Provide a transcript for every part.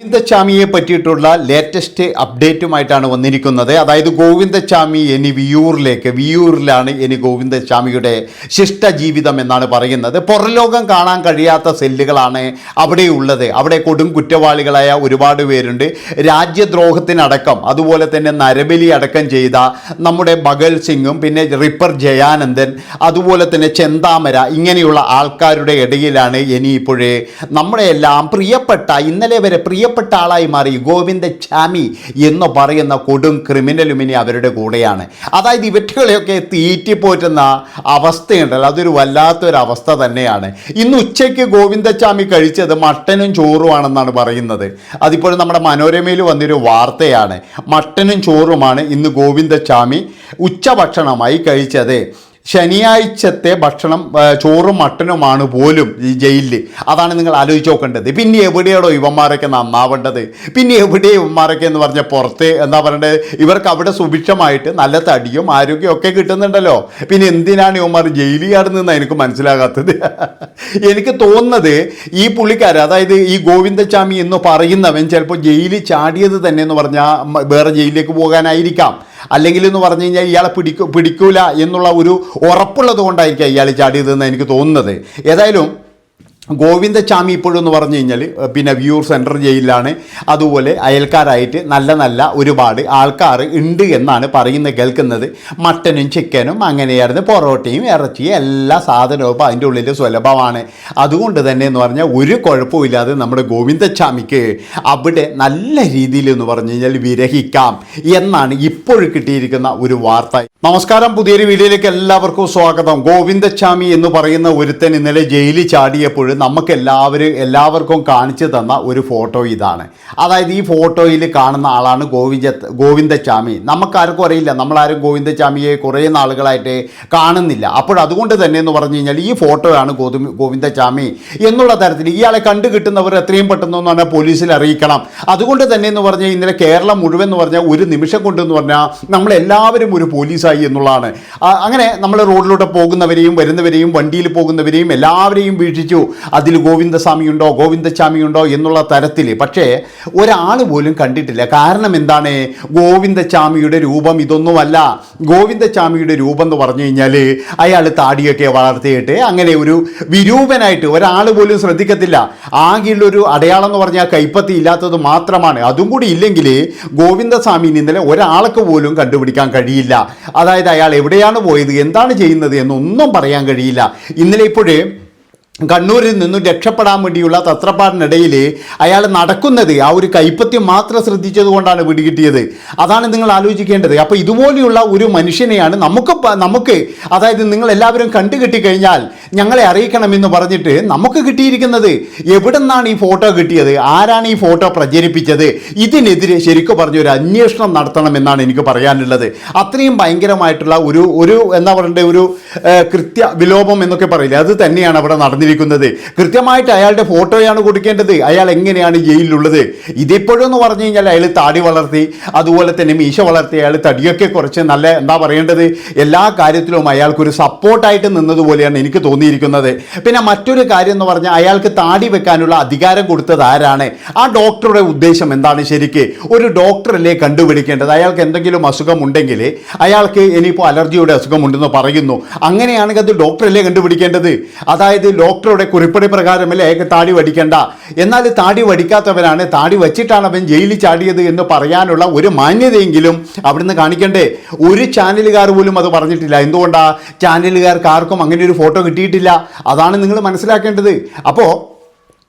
ഗോവിന്ദച്ചാമിയെ പറ്റിയിട്ടുള്ള ലേറ്റസ്റ്റ് അപ്ഡേറ്റുമായിട്ടാണ് വന്നിരിക്കുന്നത്. അതായത് ഗോവിന്ദച്ചാമി ഇനി വിയൂറിലേക്ക് വിയൂറിലാണ് ഇനി ഗോവിന്ദച്ചാമിയുടെ ശിഷ്ടജീവിതം എന്നാണ് പറയുന്നത്. പുറലോകം കാണാൻ കഴിയാത്ത സെല്ലുകളാണ് അവിടെയുള്ളത് അവിടെ കൊടും കുറ്റവാളികളായ ഒരുപാട് പേരുണ്ട്. രാജ്യദ്രോഹത്തിനടക്കം അതുപോലെ തന്നെ നരബലി അടക്കം ചെയ്ത നമ്മുടെ ഭഗൽ സിംഗും പിന്നെ റിപ്പർ ജയാനന്ദൻ അതുപോലെ തന്നെ ചെന്താമര ഇങ്ങനെയുള്ള ആൾക്കാരുടെ ഇടയിലാണ് ഇനിയിപ്പോഴേ നമ്മുടെ എല്ലാം പ്രിയപ്പെട്ട ഇന്നലെ വരെ പ്രിയപ്പെട്ട ആളായി മാറി ഗോവിന്ദചാമി എന്ന് പറയുന്ന കൊടും ക്രിമിനലും ഇനി അവരുടെ കൂടെയാണ്. അതായത് ഇവറ്റുകളെയൊക്കെ തീറ്റിപ്പോറ്റുന്ന അവസ്ഥയുണ്ടല്ലോ. അതൊരു വല്ലാത്തൊരവസ്ഥ തന്നെയാണ്. ഇന്ന് ഉച്ചയ്ക്ക് ഗോവിന്ദച്ചാമി കഴിച്ചത് മട്ടനും ചോറുമാണെന്നാണ് പറയുന്നത്. അതിപ്പോഴും നമ്മുടെ മനോരമയിൽ വന്നൊരു വാർത്തയാണ്. മട്ടനും ചോറുമാണ് ഇന്ന് ഗോവിന്ദച്ചാമി ഉച്ചഭക്ഷണമായി കഴിച്ചത്. ശനിയാഴ്ചത്തെ ഭക്ഷണം ചോറും മട്ടനുമാണ് പോലും ഈ ജയിലിൽ അതാണ് നിങ്ങൾ ആലോചിച്ച് നോക്കേണ്ടത്. പിന്നെ എവിടെയാണോ ഇവന്മാരൊക്കെ നന്നാവേണ്ടത്? പിന്നെ എവിടെ ഇവന്മാരൊക്കെ എന്ന് പറഞ്ഞാൽ പുറത്ത് എന്താ പറയേണ്ടത് ഇവർക്ക് അവിടെ സുഭിക്ഷമായിട്ട് നല്ല തടിയും ആരോഗ്യവും ഒക്കെ കിട്ടുന്നുണ്ടല്ലോ. പിന്നെ എന്തിനാണ് ഇവന്മാർ ജയിലിൽ കടന്നെന്ന് എനിക്ക് മനസ്സിലാകാത്തത്. എനിക്ക് തോന്നുന്നത് ഈ പുള്ളിക്കാർ അതായത് ഈ ഗോവിന്ദച്ചാമി എന്ന് പറയുന്നവൻ ചിലപ്പോൾ ജയിലിൽ ചാടിയത് തന്നെ എന്ന് പറഞ്ഞാൽ വേറെ ജയിലിലേക്ക് പോകാനായിരിക്കാം. അല്ലെങ്കിൽ എന്ന് പറഞ്ഞു കഴിഞ്ഞാൽ ഇയാളെ പിടിക്കൂ പിടിക്കൂല എന്നുള്ള ഒരു ഉറപ്പുള്ളത് കൊണ്ടായിരിക്കാം ഇയാൾ ചാടിയതെന്ന് എനിക്ക് തോന്നുന്നത്. ഏതായാലും ഗോവിന്ദച്ചാമി ഇപ്പോഴും എന്ന് പറഞ്ഞു കഴിഞ്ഞാൽ പിന്നെ വ്യൂർ സെൻട്രൽ ജയിലിലാണ്. അതുപോലെ അയൽക്കാരായിട്ട് നല്ല നല്ല ഒരുപാട് ആൾക്കാർ ഉണ്ട് എന്നാണ് പറയുന്നത് കേൾക്കുന്നത്. മട്ടനും ചിക്കനും അങ്ങനെയായിരുന്നു. പൊറോട്ടയും ഇറച്ചിയും എല്ലാ സാധനവും ഇപ്പോൾ അതിന്റെ ഉള്ളിൽ സുലഭമാണ്. അതുകൊണ്ട് തന്നെ എന്ന് പറഞ്ഞാൽ ഒരു കുഴപ്പമില്ലാതെ നമ്മുടെ ഗോവിന്ദച്ചാമിക്ക് അവിടെ നല്ല രീതിയിൽ എന്ന് പറഞ്ഞു കഴിഞ്ഞാൽ വിരഹിക്കാം എന്നാണ് ഇപ്പോൾ കിട്ടിയിരിക്കുന്ന ഒരു വാർത്ത. നമസ്കാരം പുതിയൊരു വീഡിയോയിലേക്ക് എല്ലാവർക്കും സ്വാഗതം. ഗോവിന്ദച്ചാമി എന്ന് പറയുന്ന ഒരുത്തൻ ഇന്നലെ ജയിലിൽ ചാടിയപ്പോൾ നമുക്ക് എല്ലാവരും എല്ലാവർക്കും കാണിച്ചു തന്ന ഒരു ഫോട്ടോ ഇതാണ്. അതായത് ഈ ഫോട്ടോയിൽ കാണുന്ന ആളാണ് ഗോവിന്ദ ഗോവിന്ദസ്വാമി നമുക്കാർക്കും അറിയില്ല നമ്മളാരും ഗോവിന്ദസ്വാമിയെ കുറേ നാളുകളായിട്ട് കാണുന്നില്ല. അപ്പോൾ അതുകൊണ്ട് തന്നെ എന്ന് പറഞ്ഞു കഴിഞ്ഞാൽ ഈ ഫോട്ടോയാണ് ഗോതു ഗോവിന്ദസ്വാമി എന്നുള്ള തരത്തിൽ ഇയാളെ കണ്ടു കിട്ടുന്നവർ എത്രയും പെട്ടെന്ന് എന്ന് പറഞ്ഞാൽ പോലീസിൽ അറിയിക്കണം. അതുകൊണ്ട് തന്നെ എന്ന് പറഞ്ഞാൽ ഇന്നലെ കേരളം മുഴുവൻ എന്ന് പറഞ്ഞാൽ ഒരു നിമിഷം കൊണ്ടെന്ന് പറഞ്ഞാൽ നമ്മളെല്ലാവരും ഒരു പോലീസായി എന്നുള്ളതാണ്. അങ്ങനെ നമ്മൾ റോഡിലൂടെ പോകുന്നവരെയും വരുന്നവരെയും വണ്ടിയിൽ പോകുന്നവരെയും എല്ലാവരെയും വീക്ഷിച്ചു. അതിൽ ഗോവിന്ദസ്വാമിയുണ്ടോ ഉണ്ടോ ഗോവിന്ദസ്വാമി ഉണ്ടോ എന്നുള്ള തരത്തിൽ. പക്ഷേ ഒരാൾ പോലും കണ്ടിട്ടില്ല. കാരണം എന്താണ്? ഗോവിന്ദസ്വാമിയുടെ രൂപം ഇതൊന്നുമല്ല. ഗോവിന്ദസ്വാമിയുടെ രൂപം എന്ന് പറഞ്ഞു കഴിഞ്ഞാൽ അയാൾ താടിയൊക്കെ വളർത്തിയിട്ട് അങ്ങനെ ഒരു വിരൂപനായിട്ട് ഒരാൾ പോലും ശ്രദ്ധിക്കത്തില്ല. ആകെയുള്ളൊരു അടയാളം എന്ന് പറഞ്ഞാൽ കൈപ്പത്തി ഇല്ലാത്തത് മാത്രമാണ്. അതും കൂടി ഇല്ലെങ്കിൽ ഗോവിന്ദസ്വാമിന് ഇന്നലെ ഒരാൾക്ക് പോലും കണ്ടുപിടിക്കാൻ കഴിയില്ല. അതായത് അയാൾ എവിടെയാണ് പോയത് എന്താണ് ചെയ്യുന്നത് എന്നൊന്നും പറയാൻ കഴിയില്ല. ഇന്നലെ ഇപ്പോഴേ കണ്ണൂരിൽ നിന്നും രക്ഷപ്പെടാൻ വേണ്ടിയുള്ള തത്രപ്പാടിനിടയിൽ അയാൾ നടക്കുന്നത് ആ ഒരു കൈപ്പത്യം മാത്രം ശ്രദ്ധിച്ചത് കൊണ്ടാണ് പിടികിട്ടിയത് അതാണ് നിങ്ങൾ ആലോചിക്കേണ്ടത്. അപ്പോൾ ഇതുപോലെയുള്ള ഒരു മനുഷ്യനെയാണ് നമുക്ക് നമുക്ക് അതായത് നിങ്ങൾ എല്ലാവരും കണ്ടു കഴിഞ്ഞാൽ ഞങ്ങളെ അറിയിക്കണമെന്ന് പറഞ്ഞിട്ട് നമുക്ക് കിട്ടിയിരിക്കുന്നത് എവിടെ നിന്നാണ് ഈ ഫോട്ടോ കിട്ടിയത്? ആരാണ് ഈ ഫോട്ടോ പ്രചരിപ്പിച്ചത്? ഇതിനെതിരെ ശരിക്കും പറഞ്ഞ ഒരു അന്വേഷണം നടത്തണമെന്നാണ് എനിക്ക് പറയാനുള്ളത്. അത്രയും ഭയങ്കരമായിട്ടുള്ള ഒരു ഒരു എന്താ പറയണ്ടേ ഒരു കൃത്യ വിലോപം എന്നൊക്കെ പറയില്ലേ? അത് തന്നെയാണ് അവിടെ നടന്നിരിക്കുന്നത്. കൃത്യമായിട്ട് അയാളുടെ ഫോട്ടോയാണ് കൊടുക്കേണ്ടത്. അയാൾ എങ്ങനെയാണ് ജയിലിലുള്ളത്? ഇതിപ്പോഴെന്ന് പറഞ്ഞു കഴിഞ്ഞാൽ അയാൾ താടി വളർത്തി അതുപോലെ തന്നെ മീശ വളർത്തി അയാൾ തടിയൊക്കെ കുറച്ച് നല്ല എന്താ പറയേണ്ടത്? എല്ലാ കാര്യത്തിലും അയാൾക്കൊരു സപ്പോർട്ടായിട്ട് നിന്നതുപോലെയാണ് എനിക്ക് തോന്നിയിരിക്കുന്നത്. പിന്നെ മറ്റൊരു കാര്യം എന്ന് പറഞ്ഞാൽ അയാൾക്ക് താടി വെക്കാനുള്ള അധികാരം കൊടുത്തത് ആരാണ്? ആ ഡോക്ടറുടെ ഉദ്ദേശം എന്താണ് ശരിക്ക്? ഒരു ഡോക്ടറല്ലേ കണ്ടുപിടിക്കേണ്ടത്? അയാൾക്ക് എന്തെങ്കിലും അസുഖമുണ്ടെങ്കിൽ അയാൾക്ക് ഇനിയിപ്പോൾ അലർജിയുടെ അസുഖമുണ്ടെന്ന് പറയുന്നു. അങ്ങനെയാണെങ്കിൽ അത് ഡോക്ടറല്ലേ കണ്ടുപിടിക്കേണ്ടത്? അതായത് ഡോക്ടറുടെ കുറിപ്പടി പ്രകാരമല്ലേ അയാൾക്ക് താടി വടിക്കണ്ട. എന്നാൽ താടി വടിക്കാത്തവനാണ് താടി വച്ചിട്ടാണ് അവൻ ജയിലിൽ ചാടിയത് എന്ന് പറയാനുള്ള ഒരു മാന്യതയെങ്കിലും അവിടുന്ന് കാണിക്കണ്ടേ? ഒരു ചാനലുകാർ പോലും അത് പറഞ്ഞിട്ടില്ല. എന്തുകൊണ്ടാണ് ചാനലുകാർക്ക് ആർക്കും അങ്ങനെ ഒരു ഫോട്ടോ കിട്ടിയിട്ടില്ല. അതാണ് നിങ്ങൾ മനസ്സിലാക്കേണ്ടത്. അപ്പോൾ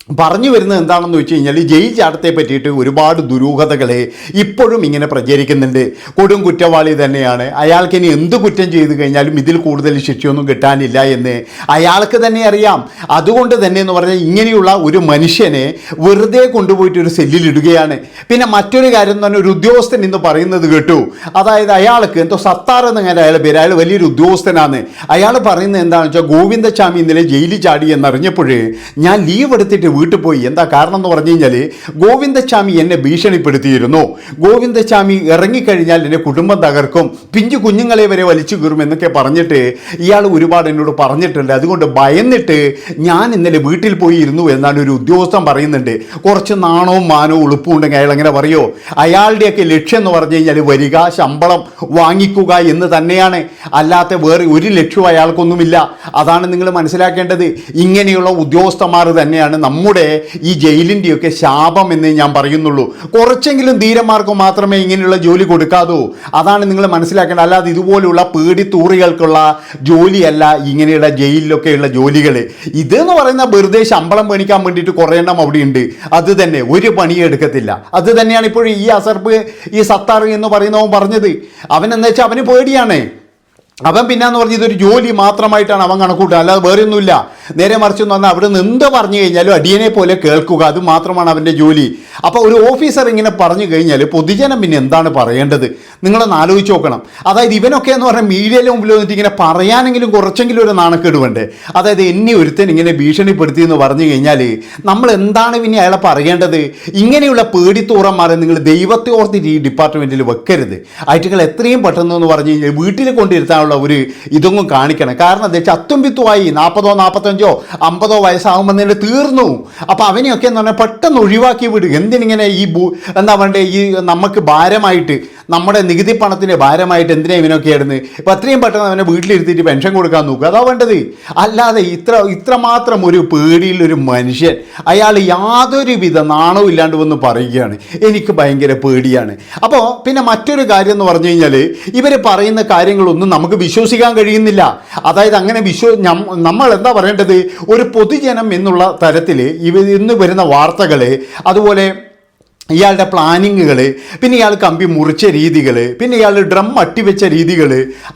പറഞ്ഞു വരുന്നത് എന്താണെന്ന് വെച്ച് കഴിഞ്ഞാൽ ഈ ജയിൽ ചാട്ടത്തെ പറ്റിയിട്ട് ഒരുപാട് ദുരൂഹതകളെ ഇപ്പോഴും ഇങ്ങനെ പ്രചരിക്കുന്നുണ്ട്. കൊടും കുറ്റവാളി തന്നെയാണ്. അയാൾക്ക് ഇനി എന്ത് കുറ്റം ചെയ്തു കഴിഞ്ഞാലും ഇതിൽ കൂടുതൽ ശിക്ഷയൊന്നും കിട്ടാനില്ല എന്ന് അയാൾക്ക് തന്നെ അറിയാം. അതുകൊണ്ട് തന്നെ എന്ന് പറഞ്ഞാൽ ഇങ്ങനെയുള്ള ഒരു മനുഷ്യനെ വെറുതെ കൊണ്ടുപോയിട്ട് ഒരു സെല്ലിലിടുകയാണ് പിന്നെ മറ്റൊരു കാര്യം എന്ന് പറഞ്ഞാൽ ഒരു ഉദ്യോഗസ്ഥൻ എന്ന് പറയുന്നത് കേട്ടു. അതായത് അയാൾക്ക് എന്തോ സത്താർ എന്നങ്ങനെ അയാൾ പേര്. അയാൾ വലിയൊരു ഉദ്യോഗസ്ഥനാണ്. അയാൾ പറയുന്നത് എന്താണെന്ന് വെച്ചാൽ ഗോവിന്ദസ്വാമി ഇന്നലെ ജയിലിൽ ചാടി എന്നറിഞ്ഞപ്പോഴേ ഞാൻ ലീവ് എടുത്തിട്ട് വീട്ടിൽ പോയി എന്താ കാരണം എന്ന് പറഞ്ഞു കഴിഞ്ഞാൽ ഗോവിന്ദസ്വാമി എന്നെ ഭീഷണിപ്പെടുത്തിയിരുന്നു. ഗോവിന്ദസ്വാമി ഇറങ്ങിക്കഴിഞ്ഞാൽ എന്റെ കുടുംബം തകർക്കും. പിഞ്ചു കുഞ്ഞുങ്ങളെ വരെ വലിച്ചു കീറും എന്നൊക്കെ പറഞ്ഞിട്ട് ഇയാൾ ഒരുപാട് എന്നോട് പറഞ്ഞിട്ടുണ്ട്. അതുകൊണ്ട് ഭയന്നിട്ട് ഞാൻ ഇന്നലെ വീട്ടിൽ പോയി ഇരുന്നു എന്നാണ് ഒരു ഉദ്യോഗസ്ഥൻ പറയുന്നുണ്ട്. കുറച്ച് നാണവും മാനവും ഉളുപ്പും ഉണ്ടെങ്കിൽ അയാൾ അങ്ങനെ പറയോ? അയാളുടെയൊക്കെ ലക്ഷ്യം എന്ന് പറഞ്ഞു കഴിഞ്ഞാൽ വരിക ശമ്പളം വാങ്ങിക്കുക എന്ന് തന്നെയാണ്. അല്ലാത്ത വേറെ ഒരു ലക്ഷ്യവും അയാൾക്കൊന്നുമില്ല. അതാണ് നിങ്ങൾ മനസ്സിലാക്കേണ്ടത്. ഇങ്ങനെയുള്ള ഉദ്യോഗസ്ഥന്മാർ തന്നെയാണ് നമ്മുടെ ഈ ജയിലിന്റെയൊക്കെ ശാപം എന്ന് ഞാൻ പറയുന്നുള്ളൂ. കുറച്ചെങ്കിലും ധീരന്മാർക്ക് മാത്രമേ ഇങ്ങനെയുള്ള ജോലി കൊടുക്കാതൂ. അതാണ് നിങ്ങൾ മനസ്സിലാക്കേണ്ടത്. അല്ലാതെ ഇതുപോലുള്ള പേടിത്തൂറികൾക്കുള്ള ജോലിയല്ല ഇങ്ങനെയുള്ള ജയിലിലൊക്കെയുള്ള ജോലികൾ. ഇതെന്ന് പറയുന്ന വെറുതെ ശമ്പളം മേടിക്കാൻ വേണ്ടിയിട്ട് കുറേ എണ്ണം അവിടെ ഉണ്ട് അത് തന്നെ ഒരു പണിയും എടുക്കത്തില്ല. അത് തന്നെയാണ് ഇപ്പോഴും ഈ അസർപ്പ് ഈ സത്താർ എന്ന് പറയുന്നവൻ പറഞ്ഞത്. അവൻ എന്താ വെച്ചാൽ അവന് പേടിയാണ്. അവൻ പിന്നെന്ന് പറഞ്ഞ ഇതൊരു ജോലി മാത്രമായിട്ടാണ് അവൻ കണക്കൂട്ടുക. അല്ലാതെ വേറെ ഒന്നുമില്ല നേരെ മറിച്ച് എന്ന് പറഞ്ഞാൽ അവിടെ നിന്ന് എന്ത് പറഞ്ഞു കഴിഞ്ഞാലും അടിയനെ പോലെ കേൾക്കുക. അത് മാത്രമാണ് അവന്റെ ജോലി. അപ്പോൾ ഒരു ഓഫീസർ ഇങ്ങനെ പറഞ്ഞു കഴിഞ്ഞാൽ പൊതുജനം പിന്നെ എന്താണ് പറയേണ്ടത്? നിങ്ങളൊന്ന് ആലോചിച്ച് നോക്കണം. അതായത് ഇവനൊക്കെ എന്ന് പറഞ്ഞാൽ മീഡിയയിലെ മുമ്പിൽ വന്നിട്ട് ഇങ്ങനെ പറയാനെങ്കിലും കുറച്ചെങ്കിലും ഒരു നാണക്കേട് വേണ്ടേ അതായത് എന്നെ ഒരുത്തൻ ഇങ്ങനെ ഭീഷണിപ്പെടുത്തി എന്ന് പറഞ്ഞു കഴിഞ്ഞാൽ നമ്മൾ എന്താണ് പിന്നെ അയാളെ പറയേണ്ടത്? ഇങ്ങനെയുള്ള പേടിത്തൂറന്മാരെ നിങ്ങൾ ദൈവത്തെ ഓർത്തിട്ട് ഈ ഡിപ്പാർട്ട്മെന്റിൽ വെക്കരുത്. ആയിട്ടുകൾ എത്രയും പെട്ടെന്ന് എന്ന് പറഞ്ഞു കഴിഞ്ഞാൽ വീട്ടിൽ കൊണ്ടിരുത്താനുള്ള ഒരു ഇതൊന്നും കാണിക്കണം. കാരണം എന്താ വെച്ചാൽ അത്തുംപിത്തുമായി നാൽപ്പതോ നാൽപ്പത്തഞ്ചോ അമ്പതോ വയസ്സാകുമ്പോൾ തീർന്നു. അപ്പോൾ അവനെയൊക്കെ എന്ന് പറഞ്ഞാൽ പെട്ടെന്ന് ഒഴിവാക്കി വിടുക എന്തിനിങ്ങനെ ഈ ഭൂ എന്താ പറയണ്ടേ ഈ നമുക്ക് ഭാരമായിട്ട് നമ്മുടെ നികുതി പണത്തിന് ഭാരമായിട്ട് എന്തിനാ ഇവനൊക്കെ ആയിരുന്നു ഇപ്പം അത്രയും പെട്ടെന്ന് അവനെ വീട്ടിലിരുത്തിയിട്ട് പെൻഷൻ കൊടുക്കാൻ നോക്കുക. അതാ വേണ്ടത്. അല്ലാതെ ഇത്ര ഇത്രമാത്രം ഒരു പേടിയിലൊരു മനുഷ്യൻ അയാൾ യാതൊരു വിധ നാണവും ഇല്ലാണ്ട് വന്ന് പറയുകയാണ്. എനിക്ക് ഭയങ്കര പേടിയാണ്. അപ്പോൾ പിന്നെ മറ്റൊരു കാര്യം എന്ന് പറഞ്ഞു കഴിഞ്ഞാൽ ഇവർ പറയുന്ന കാര്യങ്ങളൊന്നും നമുക്ക് വിശ്വസിക്കാൻ കഴിയുന്നില്ല. അതായത് അങ്ങനെ വിശ്വ നമ്മൾ എന്താ പറയേണ്ടത്? ഒരു പൊതുജനം എന്നുള്ള തരത്തിൽ ഇവ ഇന്ന് വരുന്ന വാർത്തകൾ അതുപോലെ ഇയാളുടെ പ്ലാനിങ്ങുകൾ പിന്നെ ഇയാൾ കമ്പി മുറിച്ച രീതികൾ പിന്നെ ഇയാൾ ഡ്രം അട്ടിവെച്ച രീതികൾ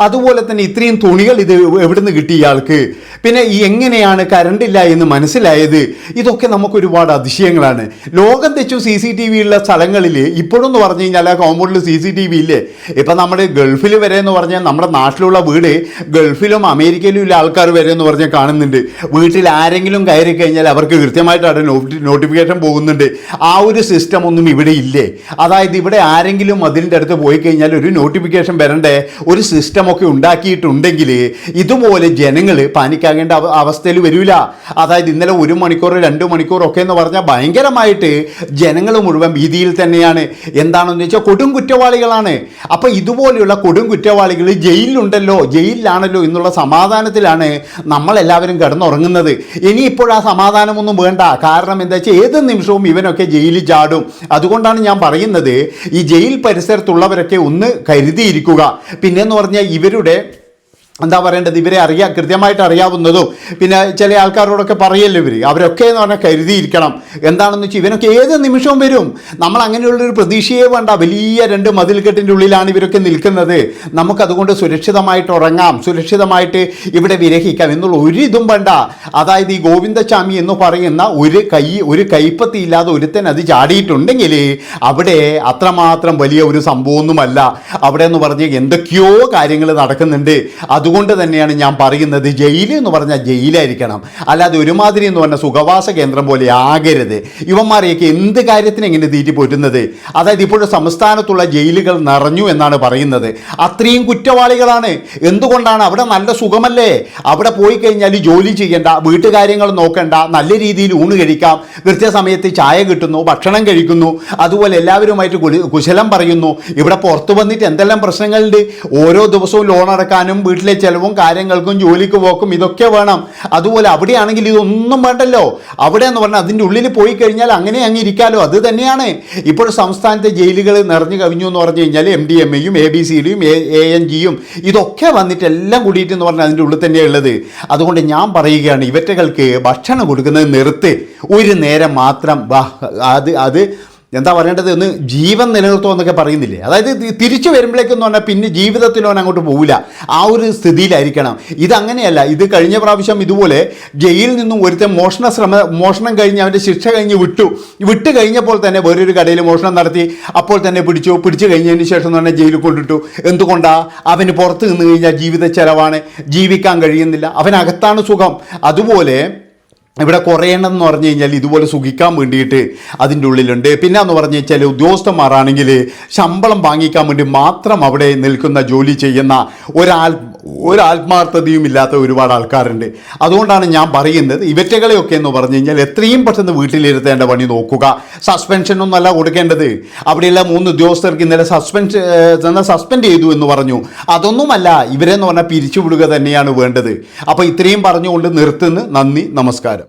അതുപോലെ തന്നെ ഇത്രയും തുണികൾ ഇത് എവിടുന്ന് കിട്ടി ഇയാൾക്ക്? പിന്നെ ഈ എങ്ങനെയാണ് കരണ്ടില്ല എന്ന് മനസ്സിലായത്? ഇതൊക്കെ നമുക്ക് ഒരുപാട് അതിശയങ്ങളാണ്. ലോകം തെച്ചു സി സി ടി വി ഉള്ള സ്ഥലങ്ങളിൽ ഇപ്പോഴെന്ന് പറഞ്ഞു കഴിഞ്ഞാൽ ആ കോമ്പൗണ്ടിൽ സി സി ടി വി ഇല്ലേ? ഇപ്പം നമ്മുടെ ഗൾഫിൽ വരെ എന്ന് പറഞ്ഞാൽ നമ്മുടെ നാട്ടിലുള്ള വീട് ഗൾഫിലും അമേരിക്കയിലും ഉള്ള ആൾക്കാർ വരെ എന്ന് പറഞ്ഞാൽ കാണുന്നുണ്ട്. വീട്ടിൽ ആരെങ്കിലും കയറി കഴിഞ്ഞാൽ അവർക്ക് കൃത്യമായിട്ട് അവിടെ നോട്ടിഫിക്കേഷൻ പോകുന്നുണ്ട്. ആ ഒരു സിസ്റ്റം ഒന്നും ഇവിടെ ഇല്ലേ? അതായത് ഇവിടെ ആരെങ്കിലും അതിന്റെ അടുത്ത് പോയി കഴിഞ്ഞാൽ ഒരു നോട്ടിഫിക്കേഷൻ വരണ്ടേ? ഒരു സിസ്റ്റമൊക്കെ ഉണ്ടാക്കിയിട്ടുണ്ടെങ്കിൽ ഇതുപോലെ ജനങ്ങൾ പാനിക്കാകേണ്ട അവ- അവസ്ഥയിൽ വരില്ല അതായത് ഇന്നലെ ഒരു മണിക്കൂർ രണ്ട് മണിക്കൂറൊക്കെ എന്ന് പറഞ്ഞാൽ ഭയങ്കരമായിട്ട് ജനങ്ങൾ മുഴുവൻ ഭീതിയിൽ തന്നെയാണ്. എന്താണെന്ന് വെച്ചാൽ കൊടും കുറ്റവാളികളാണ്. അപ്പോൾ ഇതുപോലെയുള്ള കൊടും കുറ്റവാളികൾ ജയിലിലുണ്ടല്ലോ ജയിലിലാണല്ലോ എന്നുള്ള സമാധാനത്തിലാണ് നമ്മളെല്ലാവരും കിടന്നുറങ്ങുന്നത്. ഇനിയിപ്പോൾ ആ സമാധാനമൊന്നും വേണ്ട. കാരണം എന്താ വെച്ചാൽ ഏത് നിമിഷവും ഇവനൊക്കെ ജയിലിൽ ചാടും. അതുകൊണ്ടാണ് ഞാൻ പറയുന്നത് ഈ ജയിൽ പരിസരത്തുള്ളവരൊക്കെ ഒന്ന് കരുതിയിരിക്കുക. പിന്നെന്ന് പറഞ്ഞാൽ ഇവരുടെ എന്താ പറയേണ്ടത്? ഇവരെ അറിയാ കൃത്യമായിട്ട് അറിയാവുന്നതും. പിന്നെ ചില ആൾക്കാരോടൊക്കെ പറയല്ലോ ഇവർ അവരൊക്കെ എന്ന് പറഞ്ഞാൽ കരുതിയിരിക്കണം. എന്താണെന്ന് വെച്ചാൽ ഇവനൊക്കെ ഏത് നിമിഷവും വരും. നമ്മൾ അങ്ങനെയുള്ളൊരു പ്രതീക്ഷയെ വേണ്ട. വലിയ രണ്ട് മതിൽക്കെട്ടിന്റെ ഉള്ളിലാണ് ഇവരൊക്കെ നിൽക്കുന്നത്. നമുക്കതുകൊണ്ട് സുരക്ഷിതമായിട്ട് ഉറങ്ങാം. സുരക്ഷിതമായിട്ട് ഇവിടെ വിരഹിക്കാം എന്നുള്ള ഒരു ഇതും വേണ്ട. അതായത് ഈ ഗോവിന്ദസ്വാമി എന്ന് പറയുന്ന ഒരു കൈ ഒരു കൈപ്പത്തി ഇല്ലാതെ ഒരുത്തൻ അത് ചാടിയിട്ടുണ്ടെങ്കിൽ അവിടെ അത്രമാത്രം വലിയ ഒരു സംഭവമൊന്നുമല്ല. അവിടെ എന്ന് പറഞ്ഞാൽ എന്തൊക്കെയോ കാര്യങ്ങൾ നടക്കുന്നുണ്ട്. അതുകൊണ്ട് തന്നെയാണ് ഞാൻ പറയുന്നത് ജയിൽ എന്ന് പറഞ്ഞാൽ ജയിലായിരിക്കണം. അല്ലാതെ ഒരുമാതിരി എന്ന് പറഞ്ഞാൽ സുഖവാസ കേന്ദ്രം പോലെ ആകരുത്. ഇവന്മാരെയൊക്കെ എന്ത് കാര്യത്തിന് എങ്ങനെ തീറ്റി പോറ്റുന്നത്? അതായത് ഇപ്പോഴും സംസ്ഥാനത്തുള്ള ജയിലുകൾ നിറഞ്ഞു എന്നാണ് പറയുന്നത്. അത്രയും കുറ്റവാളികളാണ്. എന്തുകൊണ്ടാണ്? അവിടെ നല്ല സുഖമല്ലേ? അവിടെ പോയി കഴിഞ്ഞാൽ ജോലി ചെയ്യേണ്ട വീട്ടുകാര്യങ്ങൾ നോക്കേണ്ട നല്ല രീതിയിൽ ഊണ് കഴിക്കാം കൃത്യസമയത്ത് ചായ കിട്ടുന്നു ഭക്ഷണം കഴിക്കുന്നു അതുപോലെ എല്ലാവരുമായിട്ട് കുശലം പറയുന്നു. ഇവിടെ പുറത്തു വന്നിട്ട് എന്തെല്ലാം പ്രശ്നങ്ങളുണ്ട്? ഓരോ ദിവസവും ലോൺ അടക്കാനും വീട്ടിലെ ചെലവും കാര്യങ്ങൾക്കും ജോലിക്ക് പോക്കും ഇതൊക്കെ വേണം. അതുപോലെ അവിടെയാണെങ്കിൽ ഇതൊന്നും വേണ്ടല്ലോ. അവിടെ എന്ന് പറഞ്ഞാൽ അതിന്റെ ഉള്ളിൽ പോയി കഴിഞ്ഞാൽ അങ്ങനെ അങ്ങ് ഇരിക്കാലോ. അത് തന്നെയാണ്. ഇപ്പോൾ സംസ്ഥാനത്തെ ജയിലുകൾ നിറഞ്ഞു കവിഞ്ഞു എന്ന് പറഞ്ഞു കഴിഞ്ഞാൽ എം ഡി എം എയും എ ബി സി ഡിയും എ എൻ ജിയും ഇതൊക്കെ വന്നിട്ട് എല്ലാം കൂടിയിട്ട് എന്ന് പറഞ്ഞാൽ അതിന്റെ ഉള്ളിൽ തന്നെയാണ് ഉള്ളത്. അതുകൊണ്ട് ഞാൻ പറയുകയാണ് ഇവറ്റകൾക്ക് ഭക്ഷണം കൊടുക്കുന്നത് നിർത്ത്. ഒരു നേരം മാത്രം അത് അത് എന്താ പറയേണ്ടത്? ഒന്ന് ജീവൻ നിലനിർത്തുക എന്നൊക്കെ പറയുന്നില്ലേ? അതായത് തിരിച്ചു വരുമ്പോഴേക്കെന്ന് പറഞ്ഞാൽ പിന്നെ ജീവിതത്തിലോ അവൻ അങ്ങോട്ട് പോവില്ല. ആ ഒരു സ്ഥിതിയിലായിരിക്കണം. ഇതങ്ങനെയല്ല. ഇത് കഴിഞ്ഞ പ്രാവശ്യം ഇതുപോലെ ജയിലിൽ നിന്നും ഒരുത്തൻ മോഷണ ശ്രമ മോഷണം കഴിഞ്ഞ് അവന്റെ ശിക്ഷ കഴിഞ്ഞ് വിട്ടു. വിട്ട് കഴിഞ്ഞപ്പോൾ തന്നെ വേറൊരു കടയിൽ മോഷണം നടത്തി. അപ്പോൾ തന്നെ പിടിച്ചു. പിടിച്ചു കഴിഞ്ഞതിന് ശേഷം എന്ന് പറഞ്ഞാൽ ജയിലിൽ കൊണ്ടിട്ടു. എന്തുകൊണ്ടാ? അവന് പുറത്ത് നിന്ന് കഴിഞ്ഞാൽ ജീവിത ചെലവാണ്. ജീവിക്കാൻ കഴിയുന്നില്ല. അവനകത്താണ് സുഖം. അതുപോലെ ഇവിടെ കുറേ എണ്ണം എന്ന് പറഞ്ഞു കഴിഞ്ഞാൽ ഇതുപോലെ സുഖിക്കാൻ വേണ്ടിയിട്ട് അതിന്റെ ഉള്ളിലുണ്ട്. പിന്നെ എന്ന് പറഞ്ഞു വെച്ചാൽ ഉദ്യോഗസ്ഥന്മാരാണെങ്കിൽ ശമ്പളം വാങ്ങിക്കാൻ വേണ്ടി മാത്രം അവിടെ നിൽക്കുന്ന ജോലി ചെയ്യുന്ന ഒരാൾ ഒരാത്മാർത്ഥതയും ഇല്ലാത്ത ഒരുപാട് ആൾക്കാരുണ്ട്. അതുകൊണ്ടാണ് ഞാൻ പറയുന്നത് ഇവറ്റകളെയൊക്കെ എന്ന് പറഞ്ഞു കഴിഞ്ഞാൽ എത്രയും പെട്ടെന്ന് വീട്ടിലിരുത്തേണ്ട പണി നോക്കുക. സസ്പെൻഷൻ ഒന്നല്ല കൊടുക്കേണ്ടത്. അവിടെയുള്ള മൂന്ന് ഉദ്യോഗസ്ഥർക്ക് ഇന്നലെ സസ്പെൻഷൻ സസ്പെൻഡ് ചെയ്തു എന്ന് പറഞ്ഞു. അതൊന്നുമല്ല ഇവരെന്ന് പറഞ്ഞാൽ പിരിച്ചുവിടുക തന്നെയാണ് വേണ്ടത്. അപ്പോൾ ഇത്രയും പറഞ്ഞുകൊണ്ട് നിർത്തുന്നു. നന്ദി നമസ്കാരം.